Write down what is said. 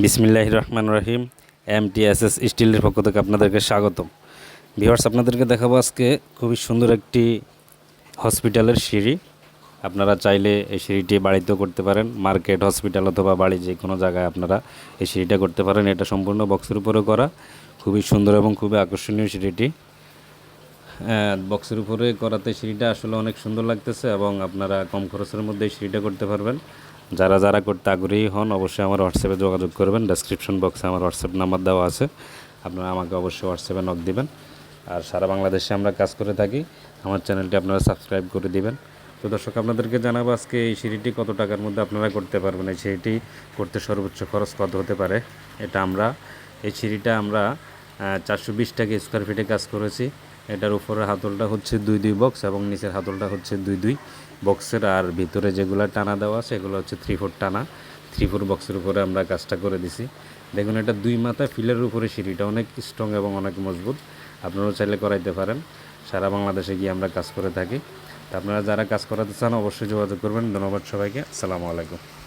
বিসমিল্লাহ রহমান রহিম এম টি এস এস স্টিলের পক্ষ থেকে আপনাদেরকে স্বাগতম। ভিউয়ার্স আপনাদেরকে দেখাবো আজকে খুবই সুন্দর একটি হসপিটালের সিঁড়ি। আপনারা চাইলে এই সিঁড়িটি বাড়িতেও করতে পারেন মার্কেট হসপিটাল অথবা বাড়ি যে কোনো জায়গায় আপনারা এই সিঁড়িটা করতে পারেন। এটা সম্পূর্ণ বক্সের উপরে করা, খুবই সুন্দর এবং খুবই আকর্ষণীয় সিঁড়িটি। বক্সের উপরে করাতে সিঁড়িটা আসলে অনেক সুন্দর লাগতেছে এবং আপনারা কম খরচের মধ্যে এই সিঁড়িটা করতে পারবেন। যারা যারা করতে আগ্রহী হন, অবশ্যই আমার হোয়াটসঅ্যাপে যোগাযোগ করবেন। ডেসক্রিপশন বক্সে আমার হোয়াটসঅ্যাপ নাম্বার দেওয়া আছে। আপনারা আমাকে অবশ্যই হোয়াটসঅ্যাপে নক দিবেন। আর সারা বাংলাদেশে আমরা কাজ করে থাকি। আমার চ্যানেলটি আপনারা সাবস্ক্রাইব করে দিবেন। তো দর্শক, আপনাদেরকে জানাব আজকে এই সিঁড়িটি কত টাকার মধ্যে আপনারা করতে পারবেন। এই সিঁড়িটি করতে সর্বোচ্চ খরচ কত হতে পারে, এটা আমরা, এই সিঁড়িটা আমরা চারশো বিশ টাকা স্কোয়ার ফিটে কাজ করেছি। এটার উপরের হাতলটা হচ্ছে দুই দুই বক্স এবং নিচের হাতলটা হচ্ছে দুই দুই বক্সের আর ভিতরে যেগুলো টানা দেওয়া এগুলো হচ্ছে থ্রি ফোর টানা। থ্রি ফোর বক্সের উপরে আমরা কাজটা করে দিছি। দেখুন, এটা দুই মাথা ফিলের উপরে সিঁড়িটা অনেক স্ট্রং এবং অনেক মজবুত। আপনারাও চাইলে করাইতে পারেন। সারা বাংলাদেশে গিয়ে আমরা কাজ করে থাকি। তা আপনারা যারা কাজ করাতে চান, অবশ্যই যোগাযোগ করবেন। ধন্যবাদ সবাইকে। আসসালামু আলাইকুম।